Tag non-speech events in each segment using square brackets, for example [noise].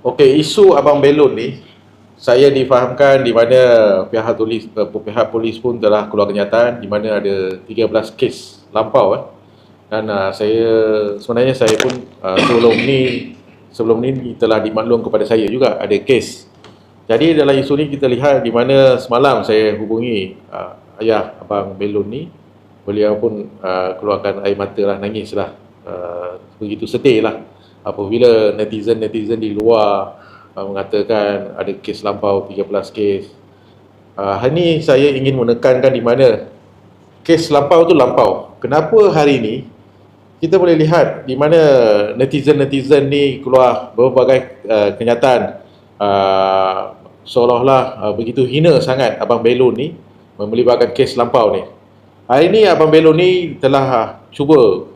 Okey, isu Abang Belon ni saya difahamkan di mana pihak polis uh, pihak polis pun telah keluar kenyataan di mana ada 13 kes lampau eh. Dan uh, saya sebenarnya saya pun uh, sebelum ni sebelum ni telah dimaklum kepada saya juga ada kes. Jadi dalam isu ni kita lihat di mana semalam saya hubungi uh, ayah Abang Belon ni beliau pun uh, keluarkan air mata lah, nangis lah. Uh, begitu sedih lah apabila netizen-netizen di luar uh, mengatakan ada kes lampau 13 kes. Uh, hari ini saya ingin menekankan di mana kes lampau tu lampau. Kenapa hari ini kita boleh lihat di mana netizen-netizen ni keluar berbagai uh, kenyataan uh, seolah-olah uh, begitu hina sangat Abang Belon ni melibatkan kes lampau ni. Hari ini Abang Belon ni telah uh, cuba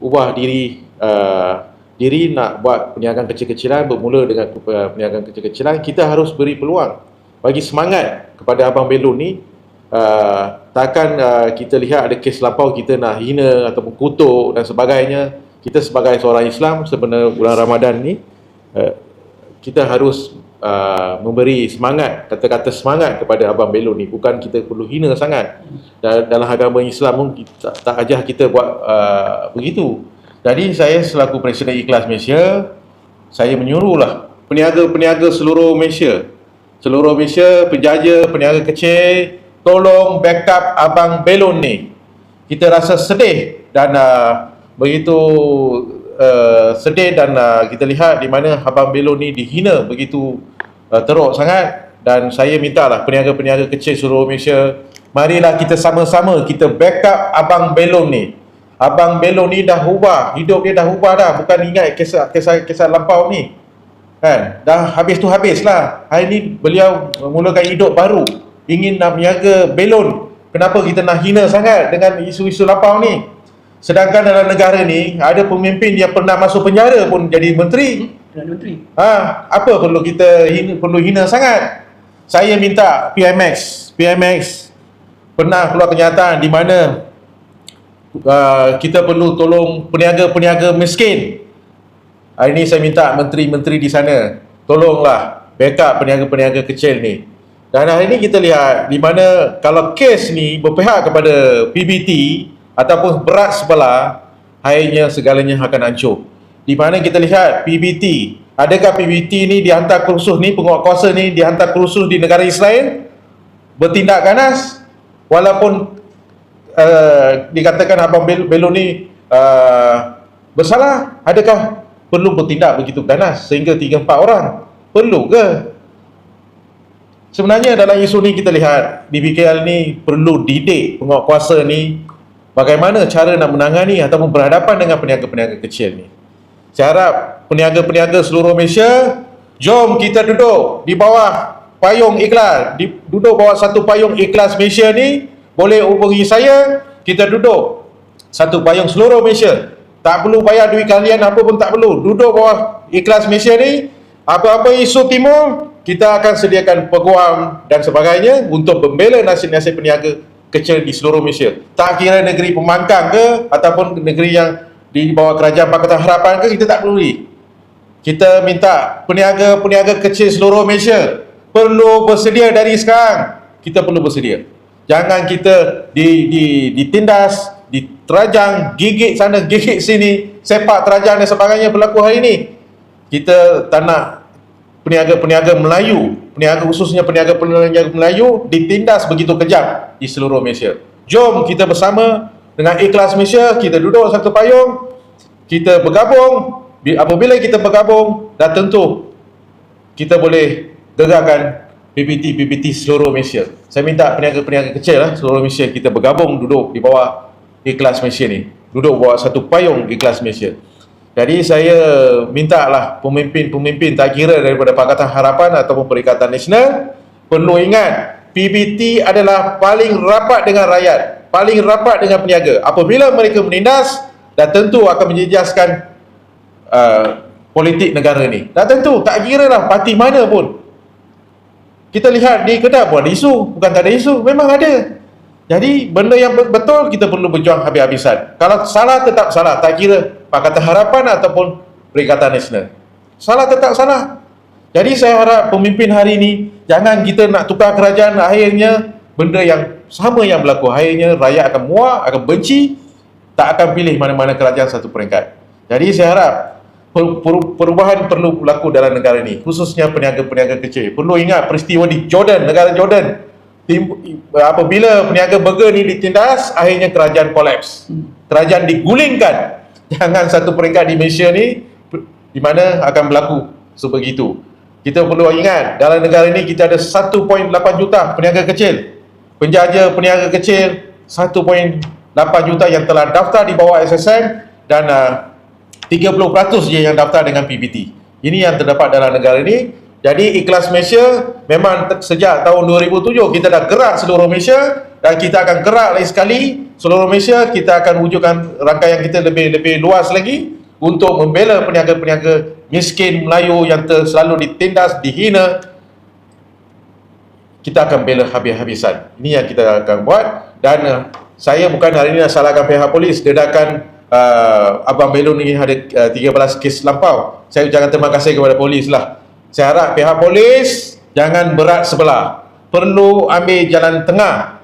ubah diri uh, diri nak buat perniagaan kecil-kecilan bermula dengan perniagaan kecil-kecilan kita harus beri peluang bagi semangat kepada Abang Belon ni. Uh, takkan uh, kita lihat ada kes lampau kita nak hina ataupun kutuk dan sebagainya kita sebagai seorang Islam sebenarnya bulan Ramadan ni uh, kita harus uh, memberi semangat kata-kata semangat kepada Abang Belon ni. Bukan kita perlu hina sangat. Dalam agama Islam pun kita, tak ajar kita buat uh, begitu jadi saya selaku Presiden Ikhlas Malaysia, saya menyuruhlah peniaga-peniaga seluruh Malaysia, seluruh Malaysia, penjaja, peniaga kecil, tolong backup Abang Belon ni. Kita rasa sedih dan uh, begitu uh, sedih dan uh, kita lihat di mana Abang Belon ni dihina begitu uh, teruk sangat dan saya mintalah peniaga-peniaga kecil seluruh Malaysia, marilah kita sama-sama kita backup Abang Belon ni. Abang Belo ni dah ubah, hidup dia dah ubah dah, bukan ingat kisah kisah kisah lampau ni. Kan? Dah habis tu habislah. Hari ni beliau memulakan hidup baru, ingin nak berniaga belon. Kenapa kita nak hina sangat dengan isu-isu lampau ni? Sedangkan dalam negara ni ada pemimpin yang pernah masuk penjara pun jadi menteri. menteri. Ha, apa perlu kita hina, perlu hina sangat? Saya minta PMX, PMX pernah keluar kenyataan di mana uh, kita perlu tolong peniaga-peniaga miskin. Hari ini saya minta menteri-menteri di sana tolonglah backup peniaga-peniaga kecil ni. Dan hari ini kita lihat di mana kalau kes ni berpihak kepada PBT ataupun berat sebelah, akhirnya segalanya akan hancur. Di mana kita lihat PBT, adakah PBT ni dihantar kursus ni, penguatkuasa ni dihantar kursus di negara Israel? Bertindak ganas? Walaupun uh, dikatakan Abang Belo ni uh, bersalah, adakah perlu bertindak begitu ganas sehingga 3-4 orang? Perlu ke? Sebenarnya dalam isu ni kita lihat BBKL ni perlu didik penguat kuasa ni bagaimana cara nak menangani ataupun berhadapan dengan peniaga-peniaga kecil ni. Saya harap peniaga-peniaga seluruh Malaysia, jom kita duduk di bawah payung ikhlas, di, duduk bawah satu payung ikhlas Malaysia ni, boleh hubungi saya kita duduk. Satu payung seluruh Malaysia. Tak perlu bayar duit kalian apa pun tak perlu. Duduk bawah ikhlas Malaysia ni apa-apa isu timur kita akan sediakan peguam dan sebagainya untuk membela nasib-nasib peniaga kecil di seluruh Malaysia. Tak kira negeri pemangkang ke ataupun negeri yang di bawah kerajaan Pakatan Harapan ke kita tak perlu kita minta peniaga-peniaga kecil seluruh Malaysia perlu bersedia dari sekarang. Kita perlu bersedia Jangan kita di, di, ditindas, diterajang, gigit sana, gigit sini, sepak terajang dan sebagainya berlaku hari ini. Kita tak nak peniaga-peniaga Melayu, peniaga khususnya peniaga-peniaga Melayu ditindas begitu kejam di seluruh Malaysia. Jom kita bersama dengan ikhlas Malaysia, kita duduk satu payung, kita bergabung, apabila kita bergabung, dah tentu kita boleh gegarkan PPT PPT seluruh Malaysia. Saya minta peniaga-peniaga kecil lah seluruh Malaysia kita bergabung duduk di bawah ikhlas Malaysia ni. Duduk bawah satu payung ikhlas Malaysia. Jadi saya minta lah pemimpin-pemimpin tak kira daripada Pakatan Harapan ataupun Perikatan Nasional perlu ingat PBT adalah paling rapat dengan rakyat, paling rapat dengan peniaga. Apabila mereka menindas, dah tentu akan menjejaskan uh, politik negara ni. Dah tentu, tak kira lah parti mana pun. Kita lihat di Kedah pun ada isu, bukan tak ada isu, memang ada. Jadi benda yang betul kita perlu berjuang habis-habisan. Kalau salah tetap salah, tak kira Pakatan Harapan ataupun Perikatan Nasional. Salah tetap salah. Jadi saya harap pemimpin hari ini jangan kita nak tukar kerajaan akhirnya benda yang sama yang berlaku akhirnya rakyat akan muak, akan benci, tak akan pilih mana-mana kerajaan satu peringkat. Jadi saya harap per- per- perubahan perlu berlaku dalam negara ini khususnya peniaga-peniaga kecil. Perlu ingat peristiwa di Jordan, negara Jordan. Apabila peniaga burger ni ditindas, akhirnya kerajaan kolaps. Kerajaan digulingkan. [laughs] Jangan satu peringkat di Malaysia ni di mana akan berlaku sebegitu. Kita perlu ingat dalam negara ini kita ada 1.8 juta peniaga kecil. Penjaja peniaga kecil 1.8 juta yang telah daftar di bawah SSM dan uh, 30% je yang daftar dengan PBT. Ini yang terdapat dalam negara ini. Jadi Ikhlas Malaysia memang sejak tahun 2007 kita dah gerak seluruh Malaysia dan kita akan gerak lagi sekali seluruh Malaysia kita akan wujudkan rangkaian kita lebih lebih luas lagi untuk membela peniaga-peniaga miskin Melayu yang ter, selalu ditindas, dihina. Kita akan bela habis-habisan. Ini yang kita akan buat dan uh, saya bukan hari ini nak salahkan pihak polis dedakan uh, Abang Belon ni ada uh, 13 kes lampau. Saya ucapkan terima kasih kepada polis lah. Saya harap pihak polis jangan berat sebelah. Perlu ambil jalan tengah.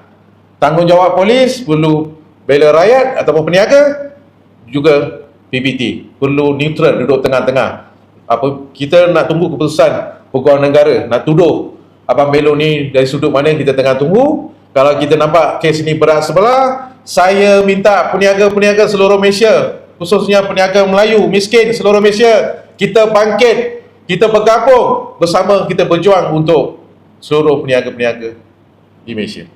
Tanggungjawab polis perlu bela rakyat ataupun peniaga juga PBT perlu neutral duduk tengah-tengah apa kita nak tunggu keputusan pegawai negara nak tuduh Abang Belo ni dari sudut mana kita tengah tunggu kalau kita nampak kes ni berat sebelah saya minta peniaga-peniaga seluruh Malaysia khususnya peniaga Melayu miskin seluruh Malaysia kita bangkit kita bergabung bersama kita berjuang untuk seluruh peniaga-peniaga di Malaysia